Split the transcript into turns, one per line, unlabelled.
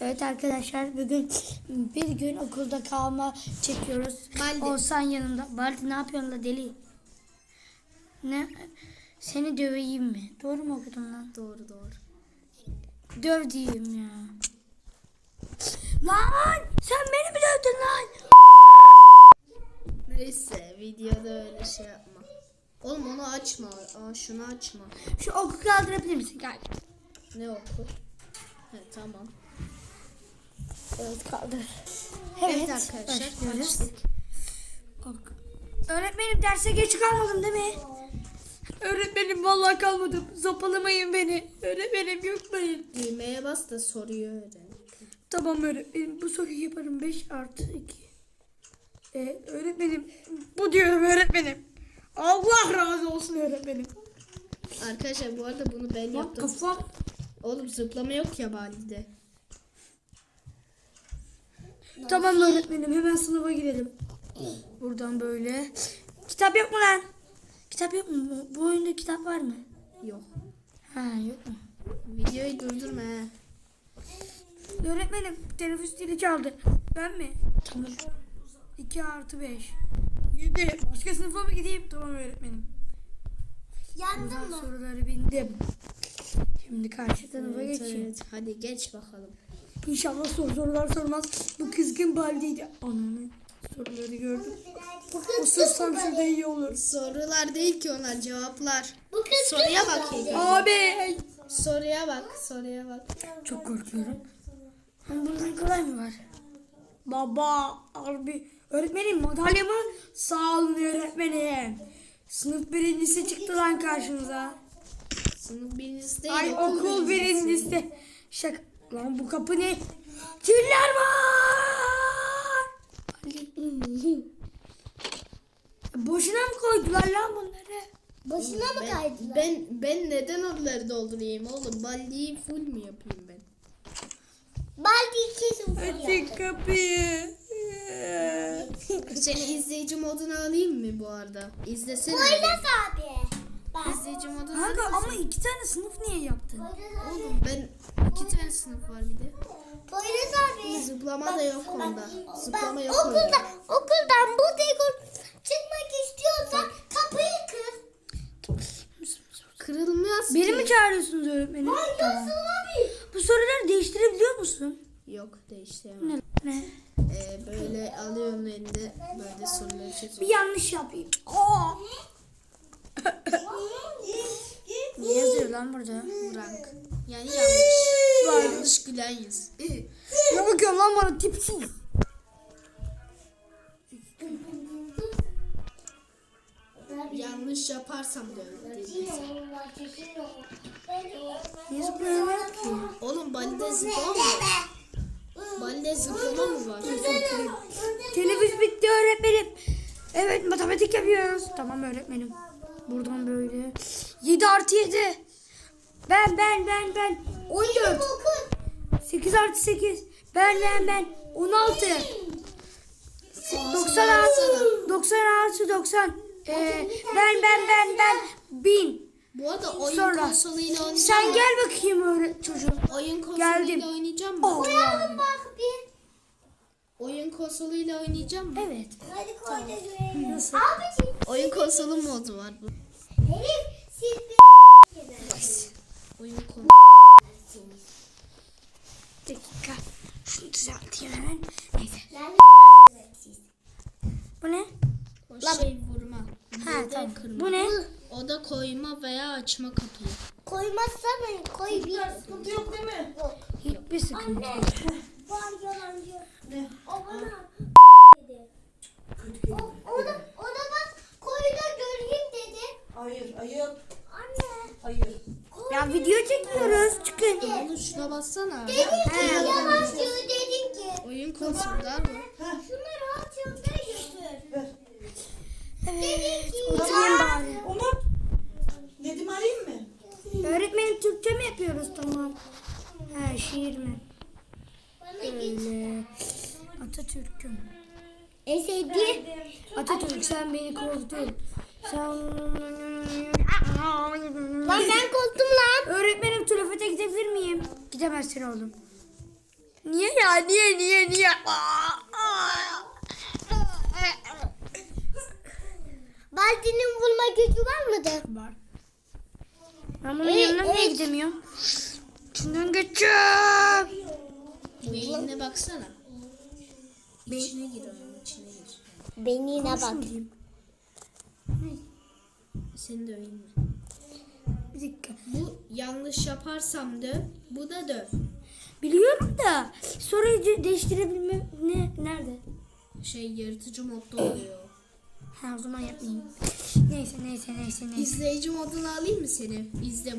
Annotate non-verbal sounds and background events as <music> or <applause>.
Evet arkadaşlar bugün bir gün okulda kalma çekiyoruz.
Baldi.
Olsan yanımda. Baldi ne yapıyorsun la deli? Ne? Seni döveyim mi? Doğru mu okudum lan?
Doğru doğru.
Döv diyeyim ya. Lan sen beni mi dövdün lan?
Neyse videoda öyle şey yapma. Oğlum onu açma. Aa, şunu açma.
Şu oku kaldırabilir misin? Gel.
Ne oku? He tamam.
Evet kaldır.
Evet, arkadaşlar.
başlıyoruz. Öğretmenim derse geç kalmadım değil mi? Öğretmenim vallahi kalmadım. Zopalamayın beni. Öğretmenim yoklayın.
Düğmeye bas da soruyu öğren.
Tamam öğretmenim bu soruyu yaparım 5 artı 2. Ee, öğretmenim bu diyorum öğretmenim. Allah razı olsun öğretmenim.
Arkadaşlar bu arada bunu ben
Bak
yaptım.
kafam.
Oğlum zıplama yok ya Bali'de.
Tamam öğretmenim hemen sınıfa girelim. Buradan böyle. Kitap yok mu lan? Kitap yok mu? Bu- oyunda kitap var mı?
Yok.
Ha yok mu?
Videoyu durdurma.
Öğretmenim teneffüs dili çaldı. Ben mi? Tamam. 2 artı 5. 7. Başka sınıfa mı gideyim? Tamam öğretmenim.
Yandın
Buradan soruları bildim. Şimdi karşı sınıfa
Evet,
geçeyim.
evet. Hadi geç bakalım.
İnşallah soru sorular sormaz. Bu kızgın baldiydi. Ananı soruları gördüm. Osursam şurada iyi olur.
Sorular değil ki onlar cevaplar. Soruya bak.
Abi.
Soruya bak, soruya bak.
Çok korkuyorum. Ama burada kolay mı var? Baba, abi. Öğretmenim madalyamı sağ olun öğretmenim. Sınıf birincisi çıktı lan karşımıza.
Sınıf birincisi değil.
Ay okul birincisi. Şaka. Lan bu kapı ne? Tüller var. Boşuna mı koydular lan bunları?
Başına mı
Ben,
kaydılar?
ben, ben neden onları doldurayım oğlum? Balliyi full mü yapayım ben?
Baldi kesin
Açın kapıyı. <laughs>
Seni izleyici moduna alayım mı bu arada? İzlesene.
Poyraz abi. Bak.
İzleyici moduna
Kanka ama iki tane sınıf niye yaptın?
Oğlum ben iki tane sınıf var bir de.
Poyraz abi.
Zıplama da yok onda. Zıplama
Bak,
yok
okulda,
onda.
okuldan bu dekor çıkmak istiyorsan kapıyı kır.
Kırılmaz
Beni
ki.
mi çağırıyorsunuz öğretmenim?
Nasıl abi?
Bu soruları değiştirebiliyor musun?
Yok değiştiremem.
Ne? Ne?
Ee, böyle alıyorsun elinde böyle soruları
Bir
çözüyorsun.
yanlış yapayım. Aa! Ne yazıyor lan burada?
Rank. Yani yanlış. Yanlış gülen yüz.
Ne bakıyorsun lan bana tipsiz.
yanlış yaparsam da.
Niye zıplayamıyor ki?
Oğlum balde zıplama mı var? Balde zıplama mı var?
Teneffüs bitti öğretmenim. Evet matematik yapıyoruz. Tamam öğretmenim. Buradan böyle. 7 artı 7. Ben ben ben ben. 14. 8 artı 8. Ben ben ben. 16. 90 artı 90 artı 90. Ee, ben ben ben ben. 1000.
Bu arada oyun
Sonra.
konsoluyla oynayacağım.
Sen gel bakayım öğret çocuğum.
Oyun konsoluyla
Geldim.
oynayacağım mı?
Allah.
Bak bir.
Oyun konsoluyla oynayacağım mı?
Evet.
Hadi koy da görelim.
Nasıl?
Abiciğim.
Oyun konsolu modu var bu.
Elif siz bir
Oyun konsolu.
Bir dakika. Şunu düzelteyim hemen. Neyse.
Yani
Bu ne?
O şey vurma.
Ha tamam.
kırma.
Bu ne?
O da koyma veya açma kapıyı.
koymazsan koy bir. Sıkıntı yok değil mi? Yok.
Hiçbir sıkıntı
Anne.
yok. <laughs>
Var yalancı. O bana dedi. O, o da, o da bak koyda göreyim dedi.
Hayır, ayıp.
Anne.
Hayır.
Ya video çekiyoruz. Çıkın.
Oğlum şuna bassana.
Dedin ki yalancı dedin ki.
Oyun konsollar mı?
Şunları
Evet. Oturayım bari.
Umut. Nedim arayayım mı?
Öğretmenim Türkçe mi yapıyoruz tamam? Ha şiir mi?
Bana git.
Öyle. Atatürk'üm.
En sevdiğim.
Atatürk sen beni korktun. Sen...
Lan ben korktum lan.
Öğretmenim tuvalete gidebilir miyim? Gidemezsin oğlum. Niye ya? Niye niye niye? Aa, aa.
Baldi'nin vurma gücü var mıdır?
Var. Ben bunun
Ey,
yanına niye
ey.
gidemiyorum? İçinden geçeceğim.
Beynine baksana. İçine gir onun içine gir.
Benine bak.
Seni döveyim mi?
Bir dakika.
Bu yanlış yaparsam döv. Bu da döv.
Biliyorum da soruyu de- değiştirebilmem ne nerede?
Şey yaratıcı modda oluyor.
O zaman yapmayayım. Neyse neyse neyse neyse.
İzleyici modunu alayım mı seni? İzle